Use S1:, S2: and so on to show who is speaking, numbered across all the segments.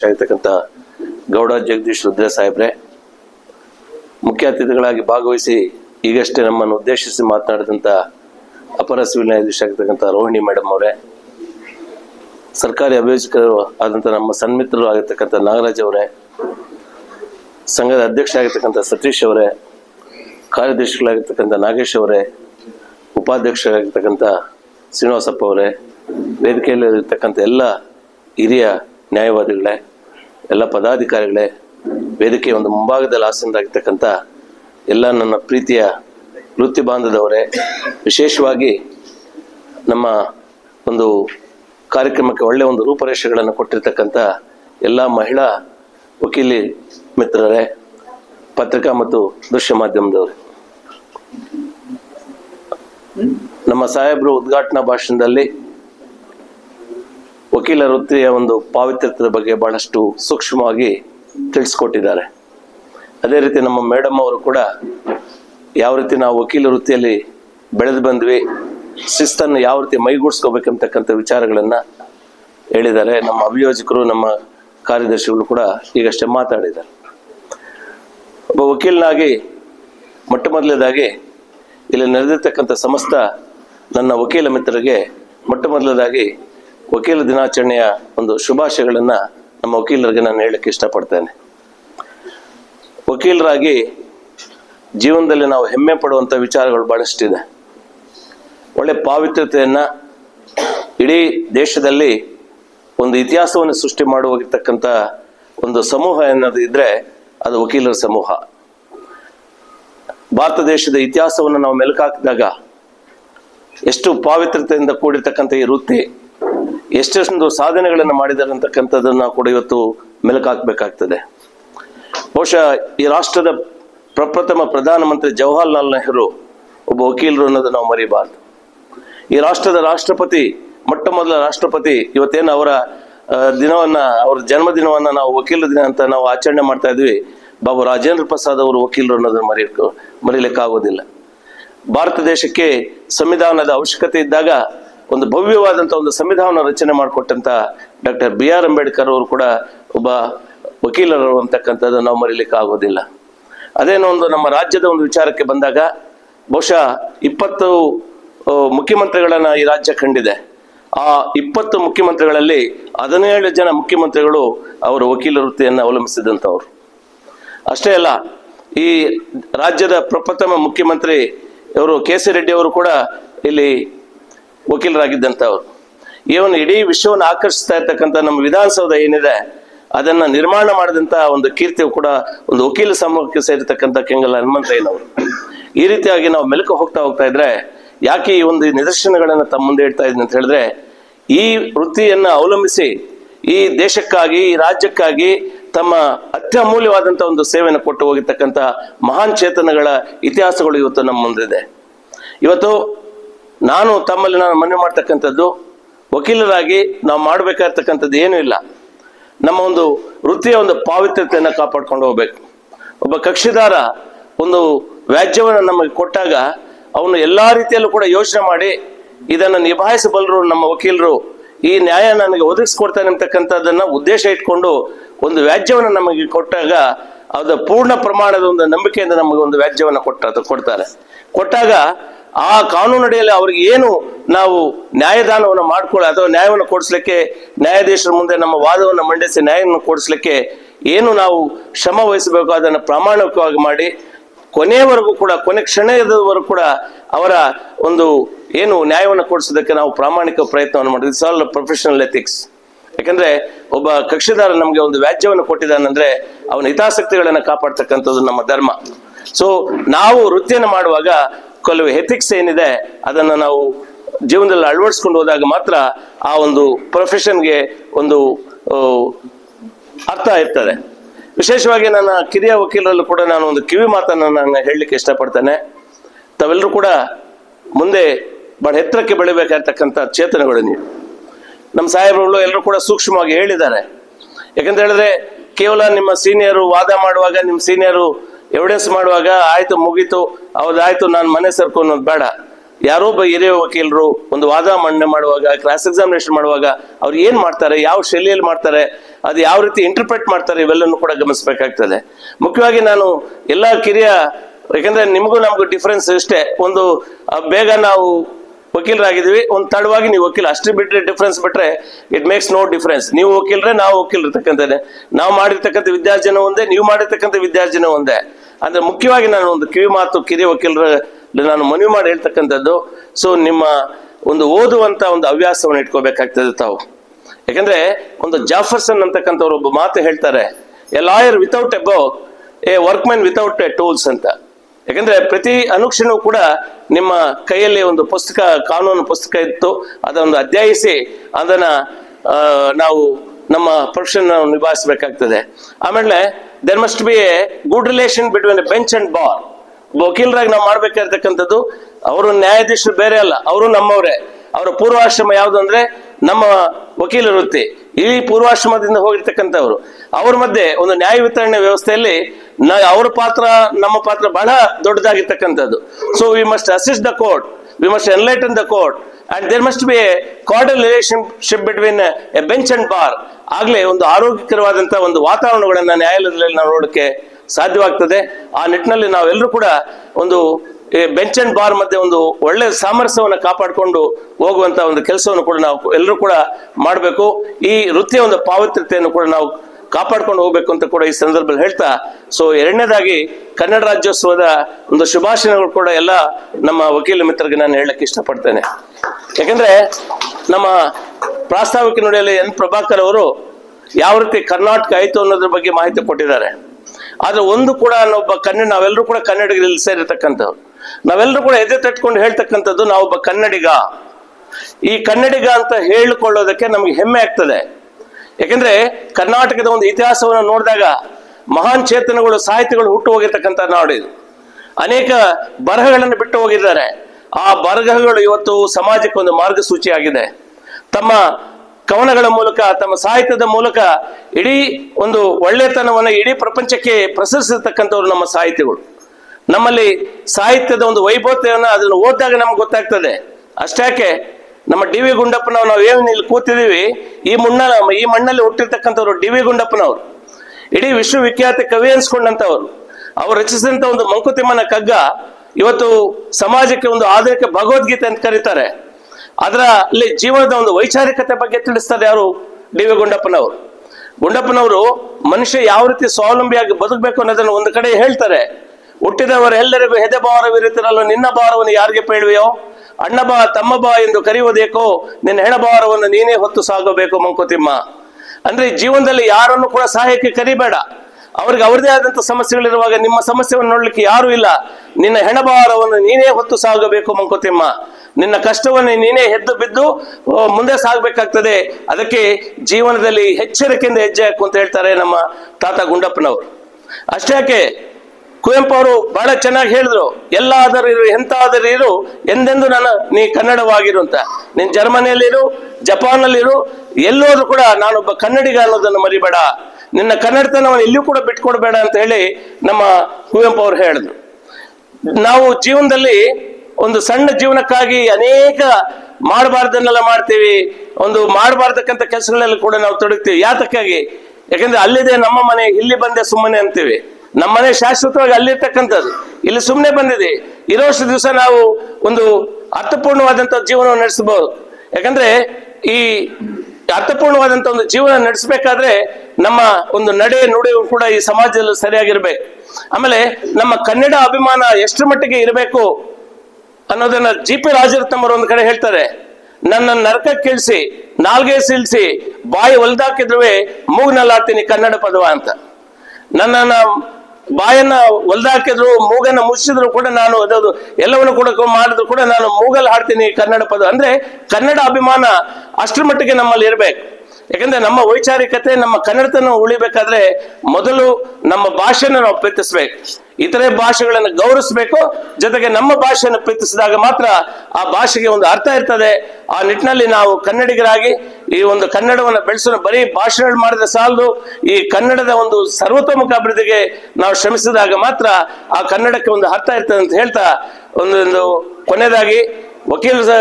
S1: ಆಗಿರ್ತಕ್ಕಂಥ ಗೌಡ ಜಗದೀಶ್ ರುದ್ರ ಸಾಹೇಬ್ರೆ, ಮುಖ್ಯ ಅತಿಥಿಗಳಾಗಿ ಭಾಗವಹಿಸಿ ಈಗಷ್ಟೇ ನಮ್ಮನ್ನು ಉದ್ದೇಶಿಸಿ ಮಾತನಾಡಿದಂಥ ಅಪರ ಸಿವಿಲ್ ನ್ಯಾಯಾಧೀಶ ಆಗಿರ್ತಕ್ಕಂಥ ರೋಹಿಣಿ ಮೇಡಮ್ ಅವರೇ, ಸರ್ಕಾರಿ ಅಭಿಯೋಜಕರು ಆದಂಥ ನಮ್ಮ ಸನ್ಮಿತ್ರರು ಆಗಿರ್ತಕ್ಕಂಥ ನಾಗರಾಜ್ ಅವರೇ, ಸಂಘದ ಅಧ್ಯಕ್ಷ ಆಗಿರ್ತಕ್ಕಂಥ ಸತೀಶ್ ಅವರೇ, ಕಾರ್ಯದರ್ಶಿಗಳಾಗಿರ್ತಕ್ಕಂಥ ನಾಗೇಶ್ ಅವರೇ, ಉಪಾಧ್ಯಕ್ಷರಾಗಿರ್ತಕ್ಕಂಥ ಶ್ರೀನಿವಾಸಪ್ಪ ಅವರೇ ವೇದಿಕೆಯಲ್ಲಿ ಇರ್ತಕ್ಕಂಥ ಎಲ್ಲ ಹಿರಿಯ ನ್ಯಾಯವಾದಿಗಳೇ ಎಲ್ಲ ಪದಾಧಿಕಾರಿಗಳೇ, ವೇದಿಕೆಯ ಒಂದು ಮುಂಭಾಗದಲ್ಲಿ ಆಸೀನರಾಗಿರ್ತಕ್ಕಂಥ ಎಲ್ಲ ನನ್ನ ಪ್ರೀತಿಯ ವೃತ್ತಿ ಬಾಂಧವರೇ, ವಿಶೇಷವಾಗಿ ನಮ್ಮ ಒಂದು ಕಾರ್ಯಕ್ರಮಕ್ಕೆ ಒಳ್ಳೆಯ ಒಂದು ರೂಪರೇಷೆಗಳನ್ನು ಕೊಟ್ಟಿರ್ತಕ್ಕಂಥ ಎಲ್ಲ ಮಹಿಳಾ ವಕೀಲಿ ಮಿತ್ರರೇ, ಪತ್ರಿಕಾ ಮತ್ತು ದೃಶ್ಯ ಮಾಧ್ಯಮದವರು. ನಮ್ಮ ಸಾಹೇಬರು ಉದ್ಘಾಟನಾ ಭಾಷಣದಲ್ಲಿ ವಕೀಲ ವೃತ್ತಿಯ ಒಂದು ಪಾವಿತ್ರ್ಯದ ಬಗ್ಗೆ ಬಹಳಷ್ಟು ಸೂಕ್ಷ್ಮವಾಗಿ ತಿಳಿಸ್ಕೊಟ್ಟಿದ್ದಾರೆ. ಅದೇ ರೀತಿ ನಮ್ಮ ಮೇಡಮ್ ಅವರು ಕೂಡ ಯಾವ ರೀತಿ ನಾವು ವಕೀಲ ವೃತ್ತಿಯಲ್ಲಿ ಬೆಳೆದು ಬಂದ್ವಿ, ಶಿಸ್ತನ್ನು ಯಾವ ರೀತಿ ಮೈಗೂಡಿಸ್ಕೋಬೇಕಂತಕ್ಕಂಥ ವಿಚಾರಗಳನ್ನು ಹೇಳಿದ್ದಾರೆ. ನಮ್ಮ ಅಭಿಯೋಜಕರು, ನಮ್ಮ ಕಾರ್ಯದರ್ಶಿಗಳು ಕೂಡ ಈಗಷ್ಟೇ ಮಾತಾಡಿದ್ದಾರೆ. ಒಬ್ಬ ವಕೀಲನಾಗಿ ಮೊಟ್ಟ ಮೊದಲನೇದಾಗಿ ಇಲ್ಲಿ ನಡೆದಿರ್ತಕ್ಕಂಥ ಸಮಸ್ತ ನನ್ನ ವಕೀಲ ಮಿತ್ರರಿಗೆ ಮೊಟ್ಟ ಮೊದಲನೇದಾಗಿ ವಕೀಲ ದಿನಾಚರಣೆಯ ಒಂದು ಶುಭಾಶಯಗಳನ್ನು ನಮ್ಮ ವಕೀಲರಿಗೆ ನಾನು ಹೇಳಕ್ಕೆ ಇಷ್ಟಪಡ್ತೇನೆ. ವಕೀಲರಾಗಿ ಜೀವನದಲ್ಲಿ ನಾವು ಹೆಮ್ಮೆ ಪಡುವಂಥ ವಿಚಾರಗಳು ಬಹಳಷ್ಟಿದೆ. ಒಳ್ಳೆ ಪಾವಿತ್ರ್ಯತೆಯನ್ನ ಇಡೀ ದೇಶದಲ್ಲಿ ಒಂದು ಇತಿಹಾಸವನ್ನು ಸೃಷ್ಟಿ ಮಾಡುವಾಗಿರ್ತಕ್ಕಂಥ ಒಂದು ಸಮೂಹ ಅನ್ನೋದು ಇದ್ರೆ ಅದು ವಕೀಲರ ಸಮೂಹ. ಭಾರತ ದೇಶದ ಇತಿಹಾಸವನ್ನು ನಾವು ಮೆಲುಕಾಕಿದಾಗ ಎಷ್ಟು ಪಾವಿತ್ರ್ಯತೆಯಿಂದ ಕೂಡಿರ್ತಕ್ಕಂಥ ಈ ವೃತ್ತಿ ಎಷ್ಟೆಷ್ಟು ಸಾಧನೆಗಳನ್ನು ಮಾಡಿದ್ದಾರೆ ಅಂತಕ್ಕಂಥದ್ದನ್ನ ಕೂಡ ಇವತ್ತು ಮೆಲುಕಾಕ್ಬೇಕಾಗ್ತದೆ. ಬಹುಶಃ ಈ ರಾಷ್ಟ್ರದ ಪ್ರಪ್ರಥಮ ಪ್ರಧಾನಮಂತ್ರಿ ಜವಾಹರ್ಲಾಲ್ ನೆಹರು ಒಬ್ಬ ವಕೀಲರು ಅನ್ನೋದು ನಾವು ಮರಿಬಾರ್ದು. ಈ ರಾಷ್ಟ್ರದ ರಾಷ್ಟ್ರಪತಿ, ಮೊಟ್ಟ ಮೊದಲ ರಾಷ್ಟ್ರಪತಿ ಇವತ್ತೇನು ಅವರ ದಿನವನ್ನ, ಅವರ ಜನ್ಮದಿನವನ್ನ ನಾವು ವಕೀಲ ದಿನ ಅಂತ ನಾವು ಆಚರಣೆ ಮಾಡ್ತಾ ಇದ್ವಿ. ಬಾಬು ರಾಜೇಂದ್ರ ಪ್ರಸಾದ್ ಅವರು ವಕೀಲರು ಅನ್ನೋದನ್ನ ಮರಿಲಿಕ್ಕೆ ಮರಿಲಿಕ್ಕಾಗೋದಿಲ್ಲ. ಭಾರತ ದೇಶಕ್ಕೆ ಸಂವಿಧಾನದ ಅವಶ್ಯಕತೆ ಇದ್ದಾಗ ಒಂದು ಭವ್ಯವಾದಂಥ ಒಂದು ಸಂವಿಧಾನ ರಚನೆ ಮಾಡಿಕೊಟ್ಟಂತ ಡಾಕ್ಟರ್ ಬಿ ಆರ್ ಅಂಬೇಡ್ಕರ್ ಅವರು ಕೂಡ ಒಬ್ಬ ವಕೀಲರು ಅಂತಕ್ಕಂಥದ್ದು ನಾವು ಮರೀಲಿಕ್ಕೆ ಆಗೋದಿಲ್ಲ. ಅದೇನೋ ಒಂದು ನಮ್ಮ ರಾಜ್ಯದ ಒಂದು ವಿಚಾರಕ್ಕೆ ಬಂದಾಗ ಬಹುಶಃ ಇಪ್ಪತ್ತು ಮುಖ್ಯಮಂತ್ರಿಗಳನ್ನ ಈ ರಾಜ್ಯ ಕಂಡಿದೆ. ಆ ಇಪ್ಪತ್ತು ಮುಖ್ಯಮಂತ್ರಿಗಳಲ್ಲಿ ಹದಿನೇಳು ಜನ ಮುಖ್ಯಮಂತ್ರಿಗಳು ಅವರು ವಕೀಲ ವೃತ್ತಿಯನ್ನು ಅವಲಂಬಿಸಿದಂಥವ್ರು. ಅಷ್ಟೇ ಅಲ್ಲ, ಈ ರಾಜ್ಯದ ಪ್ರಪ್ರಥಮ ಮುಖ್ಯಮಂತ್ರಿ ಇವರು ಕೆ ಸಿ ರೆಡ್ಡಿ ಅವರು ಕೂಡ ಇಲ್ಲಿ ವಕೀಲರಾಗಿದ್ದಂಥವ್ರು. ಇವನು ಇಡೀ ವಿಶ್ವವನ್ನು ಆಕರ್ಷಿಸ್ತಾ ಇರ್ತಕ್ಕಂಥ ನಮ್ಮ ವಿಧಾನಸೌಧ ಏನಿದೆ, ಅದನ್ನ ನಿರ್ಮಾಣ ಮಾಡಿದಂಥ ಒಂದು ಕೀರ್ತಿಯು ಕೂಡ ಒಂದು ವಕೀಲ ಸಮೂಹಕ್ಕೆ ಸೇರಿರ್ತಕ್ಕಂಥ ಕೆಂಗಲ್ ಹನುಮಂತಯ್ಯನವರು ಈ ರೀತಿಯಾಗಿ ನಾವು ಮೆಲುಕು ಹೋಗ್ತಾ ಹೋಗ್ತಾ ಇದ್ರೆ, ಯಾಕೆ ಈ ಒಂದು ನಿದರ್ಶನಗಳನ್ನು ತಮ್ಮ ಮುಂದೆ ಇಡ್ತಾ ಇದ್ದೀನಿ ಅಂತ ಹೇಳಿದ್ರೆ, ಈ ವೃತ್ತಿಯನ್ನು ಅವಲಂಬಿಸಿ, ಈ ದೇಶಕ್ಕಾಗಿ, ಈ ರಾಜ್ಯಕ್ಕಾಗಿ ತಮ್ಮ ಅತ್ಯಮೂಲ್ಯವಾದಂಥ ಒಂದು ಸೇವೆಯನ್ನು ಕೊಟ್ಟು ಹೋಗಿರ್ತಕ್ಕಂಥ ಮಹಾನ್ ಚೇತನಗಳ ಇತಿಹಾಸಗಳು ಇವತ್ತು ನಮ್ಮ ಮುಂದಿದೆ. ಇವತ್ತು ನಾನು ತಮ್ಮಲ್ಲಿ ನಾನು ಮನವಿ ಮಾಡ್ತಕ್ಕಂಥದ್ದು, ವಕೀಲರಾಗಿ ನಾವು ಮಾಡಬೇಕಾಗಿರ್ತಕ್ಕಂಥದ್ದು ಏನೂ ಇಲ್ಲ. ನಮ್ಮ ಒಂದು ವೃತ್ತಿಯ ಒಂದು ಪಾವಿತ್ರ್ಯತೆಯನ್ನು ಕಾಪಾಡ್ಕೊಂಡು ಹೋಗ್ಬೇಕು. ಒಬ್ಬ ಕಕ್ಷಿದಾರ ಒಂದು ವ್ಯಾಜ್ಯವನ್ನು ನಮಗೆ ಕೊಟ್ಟಾಗ, ಅವನು ಎಲ್ಲ ರೀತಿಯಲ್ಲೂ ಕೂಡ ಯೋಚನೆ ಮಾಡಿ, ಇದನ್ನು ನಿಭಾಯಿಸಬಲ್ಲರು ನಮ್ಮ ವಕೀಲರು, ಈ ನ್ಯಾಯ ನನಗೆ ಒದಗಿಸ್ಕೊಡ್ತಾನೆ ಅಂತಕ್ಕಂಥದ್ದನ್ನು ಉದ್ದೇಶ ಇಟ್ಕೊಂಡು ಒಂದು ವ್ಯಾಜ್ಯವನ್ನು ನಮಗೆ ಕೊಟ್ಟಾಗ ಅದು ಪೂರ್ಣ ಪ್ರಮಾಣದ ಒಂದು ನಂಬಿಕೆಯಿಂದ ನಮಗೆ ಒಂದು ವ್ಯಾಜ್ಯವನ್ನು ಕೊಟ್ಟ ಕೊಡ್ತಾರೆ. ಕೊಟ್ಟಾಗ ಆ ಕಾನೂನು ಅಡಿಯಲ್ಲಿ ಅವ್ರಿಗೆ ಏನು ನಾವು ನ್ಯಾಯದಾನವನ್ನು ಮಾಡ್ಕೊಳ್ಳಿ ಅಥವಾ ನ್ಯಾಯವನ್ನು ಕೊಡಿಸ್ಲಿಕ್ಕೆ ನ್ಯಾಯಾಧೀಶರ ಮುಂದೆ ನಮ್ಮ ವಾದವನ್ನು ಮಂಡಿಸಿ ನ್ಯಾಯವನ್ನು ಕೊಡಿಸ್ಲಿಕ್ಕೆ ಏನು ನಾವು ಶ್ರಮ ವಹಿಸಬೇಕು ಅದನ್ನು ಪ್ರಾಮಾಣಿಕವಾಗಿ ಮಾಡಿ ಕೊನೆಯವರೆಗೂ ಕೂಡ, ಕೊನೆ ಕ್ಷಣದವರೆಗೂ ಕೂಡ ಅವರ ಒಂದು ಏನು ನ್ಯಾಯವನ್ನು ಕೊಡಿಸೋದಕ್ಕೆ ನಾವು ಪ್ರಾಮಾಣಿಕ ಪ್ರಯತ್ನವನ್ನು ಮಾಡಿದ್ವಿ. ಇಟ್ಸ್ ಆಲ್ ಪ್ರೊಫೆಷನಲ್ ಎಥಿಕ್ಸ್ ಯಾಕಂದ್ರೆ ಒಬ್ಬ ಕಕ್ಷಿದಾರ ನಮಗೆ ಒಂದು ವ್ಯಾಜ್ಯವನ್ನು ಕೊಟ್ಟಿದ್ದಾನಂದ್ರೆ ಅವನ ಹಿತಾಸಕ್ತಿಗಳನ್ನು ಕಾಪಾಡ್ತಕ್ಕಂಥದ್ದು ನಮ್ಮ ಧರ್ಮ. ಸೊ ನಾವು ವೃತ್ತಿಯನ್ನು ಮಾಡುವಾಗ ಕೆಲವು ಎಥಿಕ್ಸ್ ಏನಿದೆ, ಅದನ್ನು ನಾವು ಜೀವನದಲ್ಲಿ ಅಳವಡಿಸ್ಕೊಂಡು ಹೋದಾಗ ಮಾತ್ರ ಆ ಒಂದು ಪ್ರೊಫೆಷನ್ಗೆ ಒಂದು ಅರ್ಥ ಇರ್ತದೆ. ವಿಶೇಷವಾಗಿ ನನ್ನ ಕಿರಿಯ ವಕೀಲರಲ್ಲೂ ಕೂಡ ನಾನು ಒಂದು ಕಿವಿ ಮಾತನ್ನು ನಾನು ಹೇಳಲಿಕ್ಕೆ ಇಷ್ಟಪಡ್ತೇನೆ. ತಾವೆಲ್ಲರೂ ಕೂಡ ಮುಂದೆ ಬಹಳ ಎತ್ತರಕ್ಕೆ ಬೆಳಿಬೇಕಾಗಿರ್ತಕ್ಕಂಥ ಚೇತನಗಳು ನೀವು. ನಮ್ಮ ಸಾಹೇಬರುಗಳು ಎಲ್ಲರೂ ಕೂಡ ಸೂಕ್ಷ್ಮವಾಗಿ ಹೇಳಿದ್ದಾರೆ. ಯಾಕಂತ ಹೇಳಿದ್ರೆ ಕೇವಲ ನಿಮ್ಮ ಸೀನಿಯರು ವಾದ ಮಾಡುವಾಗ ನಿಮ್ಮ ಸೀನಿಯರು ಎವಿಡೆನ್ಸ್ ಮಾಡುವಾಗ, ಆಯ್ತು, ಮುಗೀತು. ಹೌದಾಯ್ತು, ನಾನು ಮನೆ ಸೇರ್ಕೊ ಅನ್ನೋದು ಬೇಡ. ಯಾರೋ ಒಬ್ಬ ಹಿರಿಯ ವಕೀಲರು ಒಂದು ವಾದ ಮಂಡನೆ ಮಾಡುವಾಗ ಕ್ಲಾಸ್ ಎಕ್ಸಾಮಿನೇಷನ್ ಮಾಡುವಾಗ, ಅವ್ರು ಏನ್ ಮಾಡ್ತಾರೆ, ಯಾವ ಶೈಲಿಯಲ್ಲಿ ಮಾಡ್ತಾರೆ, ಅದು ಯಾವ ರೀತಿ ಇಂಟರ್ಪ್ರೆಟ್ ಮಾಡ್ತಾರೆ, ಇವೆಲ್ಲನೂ ಕೂಡ ಗಮನಿಸಬೇಕಾಗ್ತದೆ. ಮುಖ್ಯವಾಗಿ ನಾನು ಎಲ್ಲ ಕಿರಿಯ, ಯಾಕಂದ್ರೆ ನಿಮಗೂ ನಮಗೂ ಡಿಫ್ರೆನ್ಸ್ ಇಷ್ಟೇ. ಒಂದು ಬೇಗ ನಾವು ವಕೀಲರಾಗಿದ್ದೀವಿ, ಒಂದು ತಡವಾಗಿ ನೀವು ವಕೀಲ ಅಷ್ಟೇ ಬಿಟ್ಟರೆ ಡಿಫ್ರೆನ್ಸ್ ಬಿಟ್ಟರೆ ಇಟ್ ಮೇಕ್ಸ್ ನೋ ಡಿಫ್ರೆನ್ಸ್ ನೀವು ವಕೀಲರೇ, ನಾವು ವಕೀಲರಿರ್ತಕ್ಕಂಥದ್ದೇ. ನಾವು ಮಾಡಿರ್ತಕ್ಕಂಥ ವಿದ್ಯಾರ್ಜನೆ ಒಂದೇ, ನೀವು ಮಾಡಿರ್ತಕ್ಕಂಥ ವಿದ್ಯಾರ್ಜನೆ ಒಂದೇ. ಅಂದ್ರೆ ಮುಖ್ಯವಾಗಿ ನಾನು ಒಂದು ಕಿವಿ ಮಾತು ಕಿರಿಯ ವಕೀಲರ ನಾನು ಮನವಿ ಮಾಡಿ ಹೇಳ್ತಕ್ಕಂಥದ್ದು ಸೊ ನಿಮ್ಮ ಒಂದು ಓದುವಂತ ಒಂದು ಹವ್ಯಾಸವನ್ನು ಇಟ್ಕೋಬೇಕಾಗ್ತದೆ ತಾವು. ಯಾಕಂದ್ರೆ ಒಂದು ಜಾಫರ್ಸನ್ ಅಂತಕ್ಕಂಥವ್ರು ಒಬ್ಬ ಮಾತು ಹೇಳ್ತಾರೆ, a lawyer without a bow a man without a tools ಅಂತ. ಯಾಕಂದ್ರೆ ಪ್ರತಿ ಅನುಕ್ಷಣವೂ ಕೂಡ ನಿಮ್ಮ ಕೈಯಲ್ಲಿ ಒಂದು ಪುಸ್ತಕ, ಕಾನೂನು ಪುಸ್ತಕ ಇತ್ತು, ಅದನ್ನು ಅಧ್ಯಾಯಿಸಿ, ಅದನ್ನ ನಾವು ನಮ್ಮ ಪ್ರೊಫೆಷನ್ ನಿಭಾಯಿಸಬೇಕಾಗ್ತದೆ. ಆಮೇಲೆ there must be a good relation between bench and bar ವಕೀಲರಾಗಿ ನಾವು ಮಾಡ್ಬೇಕಾಗಿರ್ತಕ್ಕಂಥದ್ದು, ಅವರು ನ್ಯಾಯಾಧೀಶರು ಬೇರೆ ಅಲ್ಲ, ಅವರು ನಮ್ಮವರೇ. ಅವರ ಪೂರ್ವಾಶ್ರಮ ಯಾವುದು ಅಂದ್ರೆ ನಮ್ಮ ವಕೀಲ ವೃತ್ತಿ ಈ ಪೂರ್ವಾಶ್ರಮದಿಂದ ಹೋಗಿರ್ತಕ್ಕಂಥವ್ರು. ಅವ್ರ ಮಧ್ಯೆ ಒಂದು ನ್ಯಾಯ ವಿತರಣೆ ವ್ಯವಸ್ಥೆಯಲ್ಲಿ ನ- ಅವ್ರ ಪಾತ್ರ, ನಮ್ಮ ಪಾತ್ರ ಬಹಳ ದೊಡ್ಡದಾಗಿರ್ತಕ್ಕಂಥದ್ದು. So we must assist the court we must enlighten the court and there must be a cordial relationship between a bench and bar ಆಗಲೇ ಒಂದು ಆರೋಗ್ಯಕರವಾದಂಥ ಒಂದು ವಾತಾವರಣಗಳನ್ನ ನ್ಯಾಯಾಲಯದಲ್ಲಿ ನಾವು ನೋಡೋಕ್ಕೆ ಸಾಧ್ಯವಾಗ್ತದೆ. ಆ ನಿಟ್ಟಿನಲ್ಲಿ ನಾವೆಲ್ಲರೂ ಕೂಡ ಒಂದು ಬೆಂಚ್ ಅಂಡ್ ಬಾರ್ ಮಧ್ಯೆ ಒಂದು ಒಳ್ಳೆ ಸಾಮರಸ್ಯವನ್ನು ಕಾಪಾಡಿಕೊಂಡು ಹೋಗುವಂತ ಒಂದು ಕೆಲಸವನ್ನು ಕೂಡ ನಾವು ಎಲ್ಲರೂ ಕೂಡ ಮಾಡಬೇಕು. ಈ ವೃತ್ತಿಯ ಒಂದು ಪಾವಿತ್ರ್ಯತೆಯನ್ನು ಕೂಡ ನಾವು ಕಾಪಾಡ್ಕೊಂಡು ಹೋಗ್ಬೇಕು ಅಂತ ಕೂಡ ಈ ಸಂದರ್ಭದಲ್ಲಿ ಹೇಳ್ತಾ ಸೊ ಎರಡನೇದಾಗಿ ಕನ್ನಡ ರಾಜ್ಯೋತ್ಸವದ ಒಂದು ಶುಭಾಶಯಗಳು ಕೂಡ ಎಲ್ಲ ನಮ್ಮ ವಕೀಲ ಮಿತ್ರರಿಗೆ ನಾನು ಹೇಳಕ್ಕೆ ಇಷ್ಟಪಡ್ತೇನೆ. ಯಾಕಂದ್ರೆ ನಮ್ಮ ಪ್ರಾಸ್ತಾವಿಕ ನುಡಿಯಲ್ಲಿ ಎನ್ ಪ್ರಭಾಕರ್ ಅವರು ಯಾವ ರೀತಿ ಕರ್ನಾಟಕ ಆಯ್ತು ಅನ್ನೋದ್ರ ಬಗ್ಗೆ ಮಾಹಿತಿ ಕೊಟ್ಟಿದ್ದಾರೆ. ಆದ್ರೆ ಒಂದು ಕೂಡ ನಾವೊಬ್ಬ ಕನ್ನಡ ನಾವೆಲ್ಲರೂ ಕೂಡ ಕನ್ನಡಿಗರಲ್ಲಿ ಸೇರಿರ್ತಕ್ಕಂಥವ್ರು. ನಾವೆಲ್ಲರೂ ಕೂಡ ಎದೆ ತಟ್ಕೊಂಡು ಹೇಳ್ತಕ್ಕಂಥದ್ದು ನಾವೊಬ್ಬ ಕನ್ನಡಿಗ. ಈ ಕನ್ನಡಿಗ ಅಂತ ಹೇಳಿಕೊಳ್ಳೋದಕ್ಕೆ ನಮ್ಗೆ ಹೆಮ್ಮೆ ಆಗ್ತದೆ. ಯಾಕಂದ್ರೆ ಕರ್ನಾಟಕದ ಒಂದು ಇತಿಹಾಸವನ್ನು ನೋಡಿದಾಗ ಮಹಾನ್ ಚೇತನಗಳು ಸಾಹಿತ್ಯಗಳು ಹುಟ್ಟು ಹೋಗಿರ್ತಕ್ಕಂಥ ನಾಡು ಇದು. ಅನೇಕ ಬರಹಗಳನ್ನು ಬಿಟ್ಟು ಹೋಗಿದ್ದಾರೆ. ಆ ಬರಹಗಳು ಇವತ್ತು ಸಮಾಜಕ್ಕೆ ಒಂದು ಮಾರ್ಗಸೂಚಿ ಆಗಿದೆ ತಮ್ಮ ಕವನಗಳ ಮೂಲಕ, ತಮ್ಮ ಸಾಹಿತ್ಯದ ಮೂಲಕ ಇಡೀ ಒಂದು ಒಳ್ಳೆತನವನ್ನು ಇಡೀ ಪ್ರಪಂಚಕ್ಕೆ ಪ್ರಸರಿಸಿರ್ತಕ್ಕಂಥವ್ರು ನಮ್ಮ ಸಾಹಿತ್ಯಗಳು ನಮ್ಮಲ್ಲಿ ಸಾಹಿತ್ಯದ ಒಂದು ವೈಭವತೆಯನ್ನು ಅದನ್ನು ಓದಿದಾಗ ನಮ್ಗೆ ಗೊತ್ತಾಗ್ತದೆ. ಅಷ್ಟ್ಯಾಕೆ ನಮ್ಮ ಡಿ ವಿ ಗುಂಡಪ್ಪನವ್ರು ನಾವು ಏನು ಇಲ್ಲಿ ಕೂತಿದ್ದೀವಿ ಈ ಮುನ್ನ ಈ ಮಣ್ಣಲ್ಲಿ ಹುಟ್ಟಿರ್ತಕ್ಕಂಥವ್ರು ಡಿ ವಿ ಗುಂಡಪ್ಪನವರು. ಇಡೀ ವಿಶ್ವವಿಖ್ಯಾತ ಕವಿ ಅನ್ಸ್ಕೊಂಡಂಥವ್ರು ಅವ್ರು ರಚಿಸಿದಂತ ಒಂದು ಮಂಕುತಿಮ್ಮನ ಕಗ್ಗ ಇವತ್ತು ಸಮಾಜಕ್ಕೆ ಒಂದು ಆಧುನಿಕ ಭಗವದ್ಗೀತೆ ಅಂತ ಕರೀತಾರೆ. ಅದರ ಅಲ್ಲಿ ಜೀವನದ ಒಂದು ವೈಚಾರಿಕತೆ ಬಗ್ಗೆ ತಿಳಿಸ್ತಾರೆ ಯಾರು ಡಿ ವಿ ಗುಂಡಪ್ಪನವರು. ಗುಂಡಪ್ಪನವರು ಮನುಷ್ಯ ಯಾವ ರೀತಿ ಸ್ವಾವಲಂಬಿಯಾಗಿ ಬದುಕಬೇಕು ಅನ್ನೋದನ್ನು ಒಂದು ಕಡೆ ಹೇಳ್ತಾರೆ. ಹುಟ್ಟಿದವರೆಲ್ಲರಿಗೂ ಹೆದೆ ಭಾರವಿರುತ್ತಿರಲು ನಿನ್ನ ಭಾರವನ್ನು ಯಾರಿಗೆ ಪೇಳುವೆಯೋ? ಅಣ್ಣ ಬಾ, ತಮ್ಮ ಬಾ ಎಂದು ಕರೆಯುವುದೇಕೋ? ನಿನ್ನ ಹೆಣ ಭಾರವನ್ನು ನೀನೇ ಹೊತ್ತು ಸಾಗಬೇಕು ಮಂಕುತಿಮ್ಮ. ಅಂದ್ರೆ ಜೀವನದಲ್ಲಿ ಯಾರನ್ನು ಕೂಡ ಸಹಾಯಕ್ಕೆ ಕರಿಬೇಡ. ಅವ್ರಿಗೆ ಅವ್ರದೇ ಆದಂತ ಸಮಸ್ಯೆಗಳಿರುವಾಗ ನಿಮ್ಮ ಸಮಸ್ಯೆಯನ್ನು ನೋಡ್ಲಿಕ್ಕೆ ಯಾರು ಇಲ್ಲ. ನಿನ್ನ ಹೆಣಭಾರವನ್ನು ನೀನೇ ಹೊತ್ತು ಸಾಗಬೇಕು ಮಂಕುತಿಮ್ಮ. ನಿನ್ನ ಕಷ್ಟವನ್ನು ನೀನೇ ಹೆದ್ದು ಬಿದ್ದು ಮುಂದೆ ಸಾಗಬೇಕಾಗ್ತದೆ. ಅದಕ್ಕೆ ಜೀವನದಲ್ಲಿ ಎಚ್ಚರಿಕೆಯಿಂದ ಹೆಜ್ಜೆ ಹಾಕು ಅಂತ ಹೇಳ್ತಾರೆ ನಮ್ಮ ತಾತ ಗುಂಡಪ್ಪನವರು. ಅಷ್ಟ್ಯಾಕೆ? ಕುವೆಂಪು ಅವರು ಬಹಳ ಚೆನ್ನಾಗಿ ಹೇಳಿದ್ರು ಎಲ್ಲ ಆದರೂ ಇರು ಎಂತ ಆದರೂ ಇರು, ಎಂದೆಂದು ನಾನು ನೀ ಕನ್ನಡವಾಗಿರು ಅಂತ ನೀನ್ ಜರ್ಮನಿಯಲ್ಲಿರು ಜಪಾನ್ನಲ್ಲಿರು ಎಲ್ಲೋದ್ರು ಕೂಡ ನಾನೊಬ್ಬ ಕನ್ನಡಿಗ ಅನ್ನೋದನ್ನು ಮರಿಬೇಡ. ನಿನ್ನ ಕನ್ನಡತನವನ್ನು ಎಲ್ಲಿಯೂ ಕೂಡ ಬಿಟ್ಕೊಡ್ಬೇಡ ಅಂತ ಹೇಳಿ ನಮ್ಮ ಕುವೆಂಪು ಅವರು ಹೇಳಿದ್ರು. ನಾವು ಜೀವನದಲ್ಲಿ ಒಂದು ಸಣ್ಣ ಜೀವನಕ್ಕಾಗಿ ಅನೇಕ ಮಾಡಬಾರ್ದನ್ನೆಲ್ಲ ಮಾಡ್ತೀವಿ. ಒಂದು ಮಾಡಬಾರ್ದಕ್ಕಂಥ ಕೆಲಸಗಳಲ್ಲಿ ಕೂಡ ನಾವು ತೊಡಗ್ತೀವಿ. ಯಾತಕ್ಕಾಗಿ? ಯಾಕಂದ್ರೆ ಅಲ್ಲಿದೆ ನಮ್ಮ ಮನೆ, ಇಲ್ಲಿ ಬಂದೆ ಸುಮ್ಮನೆ ಅಂತೀವಿ. ನಮ್ಮ ಮನೆ ಶಾಶ್ವತವಾಗಿ ಅಲ್ಲಿರ್ತಕ್ಕಂಥದ್ದು. ಇಲ್ಲಿ ಸುಮ್ಮನೆ ಬಂದಿದೆ. ಇರೋಷ್ಟು ದಿವಸ ನಾವು ಒಂದು ಅರ್ಥಪೂರ್ಣವಾದಂಥ ಜೀವನವನ್ನು ನಡೆಸಬಹುದು. ಯಾಕಂದ್ರೆ ಈ ಅರ್ಥಪೂರ್ಣವಾದಂಥ ಒಂದು ಜೀವನ ನಡೆಸಬೇಕಾದ್ರೆ ನಮ್ಮ ಒಂದು ನಡೆ ನುಡಿ ಕೂಡ ಈ ಸಮಾಜದಲ್ಲಿ ಸರಿಯಾಗಿರ್ಬೇಕು. ಆಮೇಲೆ ನಮ್ಮ ಕನ್ನಡ ಅಭಿಮಾನ ಎಷ್ಟು ಮಟ್ಟಿಗೆ ಇರಬೇಕು ಅನ್ನೋದನ್ನ ಜಿ ಪಿ ರಾಜರತ್ನಮ್ಮರು ಒಂದು ಕಡೆ ಹೇಳ್ತಾರೆ. ನನ್ನ ನರಕ ಕೇಳಿಸಿ, ನಾಲ್ಗೆ ಸಿಲ್ಸಿ ಬಾಯಿ ಹೊಲ್ದಾಕಿದ್ರುವೆ ಮೂಗ್ನಲ್ಲಾಡ್ತೀನಿ ಕನ್ನಡ ಪದವ ಅಂತ. ನನ್ನನ್ನ ಬಾಯನ್ನ ಹೊಲ್ದಾಕಿದ್ರು, ಮೂಗನ್ನ ಮುಚ್ಚಿದ್ರು ಕೂಡ ನಾನು ಅದದು ಎಲ್ಲವನ್ನು ಕೂಡ ಮಾಡಿದ್ರು ಕೂಡ ನಾನು ಮೂಗಲ್ಲಿ ಹಾಡ್ತೀನಿ ಕನ್ನಡ ಪದ ಅಂದ್ರೆ ಕನ್ನಡ ಅಭಿಮಾನ ಅಷ್ಟರ ಮಟ್ಟಿಗೆ ನಮ್ಮಲ್ಲಿ ಇರ್ಬೇಕು. ಯಾಕಂದ್ರೆ ನಮ್ಮ ವೈಚಾರಿಕತೆ, ನಮ್ಮ ಕನ್ನಡತನ ಉಳಿಬೇಕಾದ್ರೆ ಮೊದಲು ನಮ್ಮ ಭಾಷೆಯನ್ನು ನಾವು ಪ್ರೀತಿಸ್ಬೇಕು. ಇತರೆ ಭಾಷೆಗಳನ್ನು ಗೌರವಿಸಬೇಕು. ಜೊತೆಗೆ ನಮ್ಮ ಭಾಷೆಯನ್ನು ಪ್ರೀತಿಸಿದಾಗ ಮಾತ್ರ ಆ ಭಾಷೆಗೆ ಒಂದು ಅರ್ಥ ಇರ್ತದೆ. ಆ ನಿಟ್ಟಿನಲ್ಲಿ ನಾವು ಕನ್ನಡಿಗರಾಗಿ ಈ ಒಂದು ಕನ್ನಡವನ್ನು ಬೆಳೆಸೋಣ. ಬರೀ ಭಾಷೆಗಳು ಮಾಡಿದ ಸಾಲದು. ಈ ಕನ್ನಡದ ಒಂದು ಸರ್ವತೋಮುಖ ಅಭಿವೃದ್ಧಿಗೆ ನಾವು ಶ್ರಮಿಸಿದಾಗ ಮಾತ್ರ ಆ ಕನ್ನಡಕ್ಕೆ ಒಂದು ಅರ್ಥ ಇರ್ತದೆ ಅಂತ ಹೇಳ್ತಾ ಒಂದೊಂದು ಕೊನೆಯದಾಗಿ ವಕೀಲರ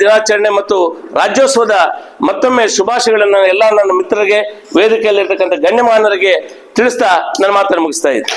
S1: ದಿನಾಚರಣೆ ಮತ್ತು ರಾಜ್ಯೋತ್ಸವದ ಮತ್ತೊಮ್ಮೆ ಶುಭಾಶಯಗಳನ್ನು ಎಲ್ಲ ನನ್ನ ಮಿತ್ರರಿಗೆ, ವೇದಿಕೆಯಲ್ಲಿರ್ತಕ್ಕಂಥ ಗಣ್ಯಮಾನರಿಗೆ ತಿಳಿಸ್ತಾ ನನ್ನ ಮಾತನ್ನು ಮುಗಿಸ್ತಾ ಇದ್ದೆ.